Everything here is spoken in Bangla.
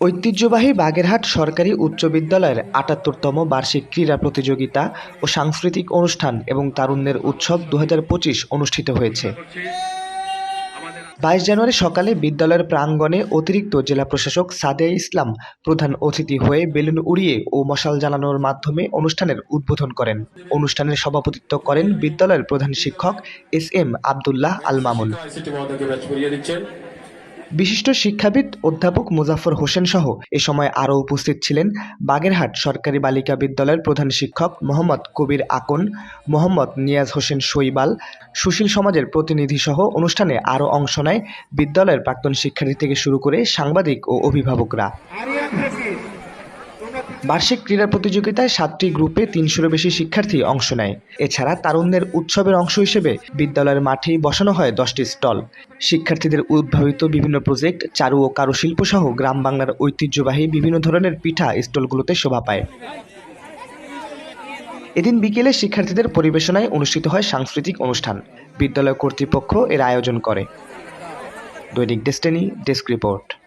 ঐতিহ্যবাহী বাগেরহাট সরকারি উচ্চ বিদ্যালয়ের আটাত্তরতম বার্ষিক ক্রীড়া প্রতিযোগিতা ও সাংস্কৃতিক অনুষ্ঠান এবং তারুণ্যের উৎসব দু হাজার পঁচিশ অনুষ্ঠিত হয়েছে। বাইশ জানুয়ারি সকালে বিদ্যালয়ের প্রাঙ্গণে অতিরিক্ত জেলা প্রশাসক সাদেয়া ইসলাম প্রধান অতিথি হয়ে বেলুন উড়িয়ে ও মশাল জ্বালানোর মাধ্যমে অনুষ্ঠানের উদ্বোধন করেন। অনুষ্ঠানের সভাপতিত্ব করেন বিদ্যালয়ের প্রধান শিক্ষক এস এম আবদুল্লাহ আল মামুন বিশিষ্ট শিক্ষাবিদ অধ্যাপক মুজাফর হোসেন সহ এ সময় আরও উপস্থিত ছিলেন বাগেরহাট সরকারি বালিকা বিদ্যালয়ের প্রধান শিক্ষক মোহাম্মদ কবির আকন, মোহাম্মদ নিয়াজ হোসেন শৈবাল, সুশীল সমাজের প্রতিনিধি সহ অনুষ্ঠানে আরও অংশ নেয় বিদ্যালয়ের প্রাক্তন শিক্ষার্থী থেকে শুরু করে সাংবাদিক ও অভিভাবকরা। বার্ষিক ক্রীড়া প্রতিযোগিতায় সাতটি গ্রুপে তিনশোরও বেশি শিক্ষার্থী অংশ নেয়। এছাড়া তারুণ্যের উৎসবের অংশ হিসেবে বিদ্যালয়ের মাঠেই বসানো হয় দশটি স্টল। শিক্ষার্থীদের উদ্ভাবিত বিভিন্ন প্রজেক্ট, চারু ও কারুশিল্প সহ গ্রাম বাংলার ঐতিহ্যবাহী বিভিন্ন ধরনের পিঠা স্টলগুলোতে শোভা পায়। এদিন বিকেলে শিক্ষার্থীদের পরিবেশনায় অনুষ্ঠিত হয় সাংস্কৃতিক অনুষ্ঠান। বিদ্যালয় কর্তৃপক্ষ এর আয়োজন করে। দৈনিক ডেস্টিনি ডেস্ক রিপোর্ট।